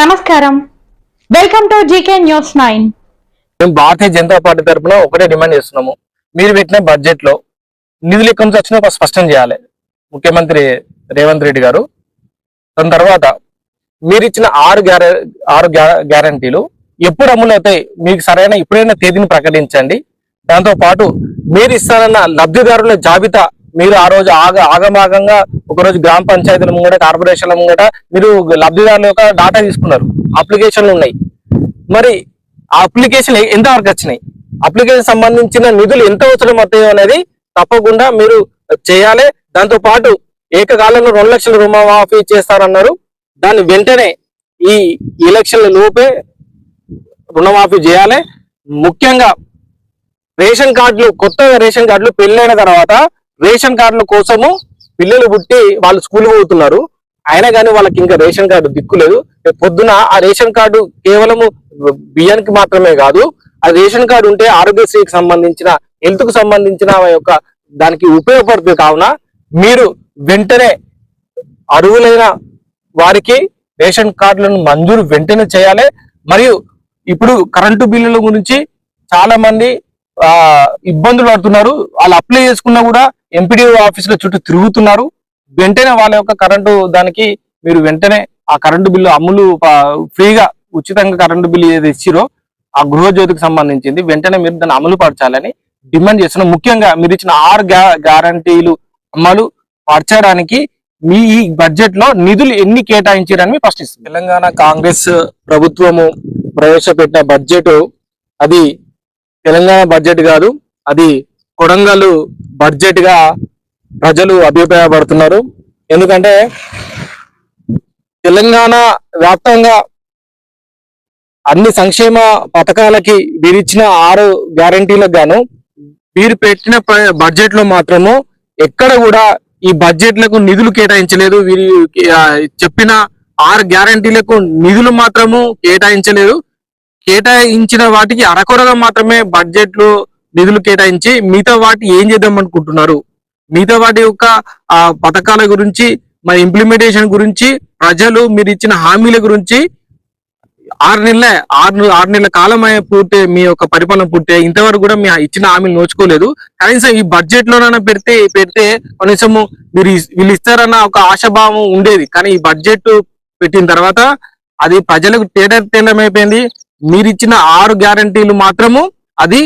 నమస్కారం. Welcome to GK news nine మేము Bharatiya Janata party తరఫున ఒకటే డిమాండ్ చేస్తున్నాము. మీరు పెట్టిన బడ్జెట్లో నిధులు ఎక్కడి నుంచి వచ్చినా స్పష్టం చేయాలి. ముఖ్యమంత్రి రేవంత్ రెడ్డి గారు. దాని తర్వాత మీరు ఇచ్చిన ఆరు ఆరు గ్యారంటీలు ఎప్పుడు అమలు అవుతాయి? మీకు సరైన ఇప్పుడైనా తేదీని ప్రకటించండి. దాంతో పాటు మీరు ఇస్తారన్న లబ్ధిదారుల జాబితా మీరు ఆ రోజు ఆగ ఆగమాగంగా ఒకరోజు గ్రామ పంచాయతీల ముంగట కార్పొరేషన్ల ముంగట మీరు లబ్ధిదారుల యొక్క డాటా తీసుకున్నారు. అప్లికేషన్లు ఉన్నాయి. మరి ఆ అప్లికేషన్ ఎంత వరకు వచ్చినాయి? అప్లికేషన్ సంబంధించిన నిధులు ఎంత అవసరం అవుతాయో అనేది తప్పకుండా మీరు చేయాలి. దాంతో పాటు ఏకకాలంలో రెండు లక్షల రుణమాఫీ చేస్తారన్నారు. దాన్ని వెంటనే ఈ ఎలక్షన్ల లోపే రుణమాఫీ చేయాలి. ముఖ్యంగా రేషన్ కార్డులు కొత్తగా రేషన్ కార్డులు పెళ్ళైన తర్వాత రేషన్ కార్డుల కోసము పిల్లలు పుట్టి వాళ్ళు స్కూల్ పోతున్నారు. అయినా కానీ వాళ్ళకి ఇంకా రేషన్ కార్డు దిక్కులేదు రేపు పొద్దున ఆ రేషన్ కార్డు కేవలము బియ్యానికి మాత్రమే కాదు ఆ రేషన్ కార్డు ఉంటే ఆరోగ్యశ్రీకి సంబంధించిన హెల్త్కు సంబంధించిన యొక్క దానికి ఉపయోగపడుతుంది. కావున మీరు వెంటనే అర్హులైన వారికి రేషన్ కార్డులను మంజూరు వెంటనే చేయాలి. మరియు ఇప్పుడు కరెంటు బిల్లుల గురించి చాలా మంది ఇబ్బందులు పడుతున్నారు. వాళ్ళు అప్లై చేసుకున్నా కూడా ఎంపీడీఓ ఆఫీసుల చుట్టూ తిరుగుతున్నారు. వెంటనే వాళ్ళ యొక్క కరెంటు దానికి మీరు వెంటనే ఆ కరెంటు బిల్లు అమలు ఫ్రీగా ఉచితంగా కరెంటు బిల్లు ఏది ఇచ్చిరో ఆ గృహజ్యోతికి సంబంధించింది వెంటనే మీరు దాన్ని అమలు పరచాలని డిమాండ్ చేస్తున్నాం. ముఖ్యంగా మీరు ఇచ్చిన ఆరు గ్యా- గ్యారంటీలు అమలు పరచడానికి మీ ఈ బడ్జెట్లో నిధులు ఎన్ని కేటాయించారని ప్రశ్నిస్తుంది తెలంగాణ కాంగ్రెస్ ప్రభుత్వము ప్రవేశపెట్టిన బడ్జెట్ అది తెలంగాణ బడ్జెట్ కాదు అది కొడంగల్ బడ్జెట్గా ప్రజలు అభిప్రాయపడుతున్నారు. ఎందుకంటే తెలంగాణ వ్యాప్తంగా అన్ని సంక్షేమ పథకాలకి వీరిచ్చిన ఆరు గ్యారంటీలకు గాను వీరు పెట్టిన బడ్జెట్లో మాత్రము ఎక్కడ కూడా ఈ బడ్జెట్లకు నిధులు కేటాయించలేదు. వీరి చెప్పిన ఆరు గ్యారంటీలకు నిధులు మాత్రము కేటాయించలేదు. కేటాయించిన వాటికి అరకొరగా మాత్రమే బడ్జెట్లు నిధులు కేటాయించి మిగతా వాటి ఏం చేద్దాం అనుకుంటున్నారు? మిగతా వాటి యొక్క ఆ పథకాల గురించి మరి ఇంప్లిమెంటేషన్ గురించి ప్రజలు మీరు ఇచ్చిన హామీల గురించి ఆరు నెలల ఆరు ఆరు నెలల కాలం పూర్తి మీ యొక్క పరిపాలన పూర్తి ఇంతవరకు కూడా మీ ఇచ్చిన హామీలు నోచుకోలేదు. కనీసం ఈ బడ్జెట్ లోనైనా పెడితే పెడితే కనీసము మీరు వీళ్ళు ఇస్తారన్న ఒక ఆశాభావం ఉండేది. కానీ ఈ బడ్జెట్ పెట్టిన తర్వాత అది ప్రజలకు తేట మీరిచ్చిన ఆరు గ్యారంటీలు మాత్రము అది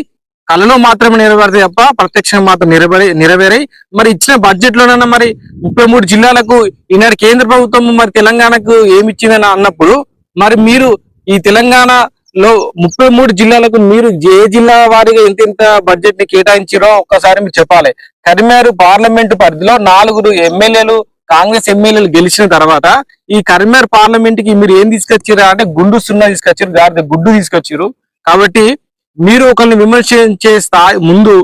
కళలో మాత్రమే నెరవేరుతాయి తప్ప ప్రత్యక్షంగా మాత్రం నెరవేరే నెరవేరాయి మరి ఇచ్చిన బడ్జెట్ లోనైనా మరి ముప్పై మూడు జిల్లాలకు ఈనాడు కేంద్ర ప్రభుత్వం మరి తెలంగాణకు ఏమి ఇచ్చిందని అన్నప్పుడు మరి మీరు ఈ తెలంగాణలో ముప్పై మూడు జిల్లాలకు మీరు ఏ జిల్లా వారిగా ఎంత ఎంత బడ్జెట్ని కేటాయించారో ఒక్కసారి మీరు చెప్పాలి. కరిమేరు పార్లమెంటు పరిధిలో నాలుగురు ఎమ్మెల్యేలు కాంగ్రెస్ ఎమ్మెల్యేలు గెలిచిన తర్వాత ఈ కరిమేరు పార్లమెంట్కి మీరు ఏం తీసుకొచ్చారు అంటే గుండు సున్నా తీసుకొచ్చారు గాడిద గుడ్డు తీసుకొచ్చారు కాబట్టి మీరు ఒకరిని విమర్శించే స్థాయి ముందు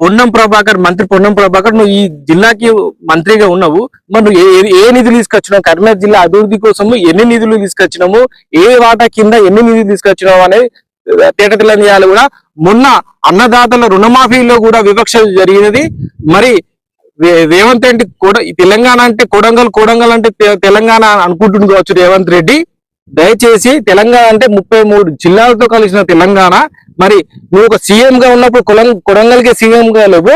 పొన్నం ప్రభాకర్ మంత్రి పొన్నం ప్రభాకర్ నువ్వు ఈ జిల్లాకి మంత్రిగా ఉన్నావు. మరి నువ్వు ఏ ఏ నిధులు తీసుకొచ్చినావు? కరీంనగర్ జిల్లా అభివృద్ధి కోసము ఎన్ని నిధులు తీసుకొచ్చినాము? ఏ వాటా కింద ఎన్ని నిధులు తీసుకొచ్చినావు అనేది తేట తెలంగాణ కూడా. మొన్న అన్నదాతల రుణమాఫీలో కూడా వివక్ష జరిగినది. మరి రేవంత్ రెడ్డి కూడా తెలంగాణ అంటే కొడంగల్ కొడంగల్ అంటే తెలంగాణ అనుకుంటుంది కావచ్చు రేవంత్ రెడ్డి. దయచేసి తెలంగాణ అంటే ముప్పై మూడు జిల్లాలతో కలిసిన తెలంగాణ. మరి నువ్వు ఒక సీఎం గా ఉన్నప్పుడు కొలం కొడంగల్కి సీఎం గా లేవు.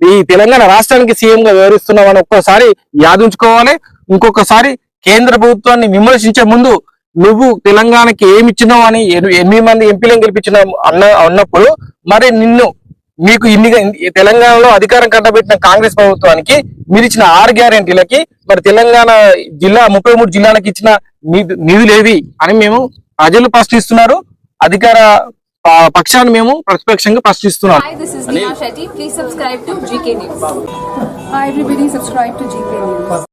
ఈ తెలంగాణ రాష్ట్రానికి సీఎం గా వివరిస్తున్నావు అని ఒక్కసారి యాదించుకోవాలి. ఇంకొకసారి కేంద్ర ప్రభుత్వాన్ని విమర్శించే ముందు నువ్వు తెలంగాణకి ఏమి ఇచ్చినావు అని ఎన్ని- ఎనిమిది మంది ఎంపీలను గెలిపించినావు అన్న అన్నప్పుడు మరి నిన్ను మీకు ఇన్ని తెలంగాణలో అధికారం కట్టబెట్టిన కాంగ్రెస్ ప్రభుత్వానికి మీరు ఇచ్చిన ఆరు గ్యారెంటీలకి మరి తెలంగాణ జిల్లా ముప్పై మూడు జిల్లాలకు ఇచ్చిన నిధు- నిధులేవి అని మేము ప్రజలు ప్రశ్నిస్తున్నారు అధికార పక్షాన్ని మేము ప్రతిపక్షంగా ప్రశ్నిస్తున్నాం Hi, this is Neha Shetty. Please subscribe to GK News. Hi everybody, subscribe to GK News.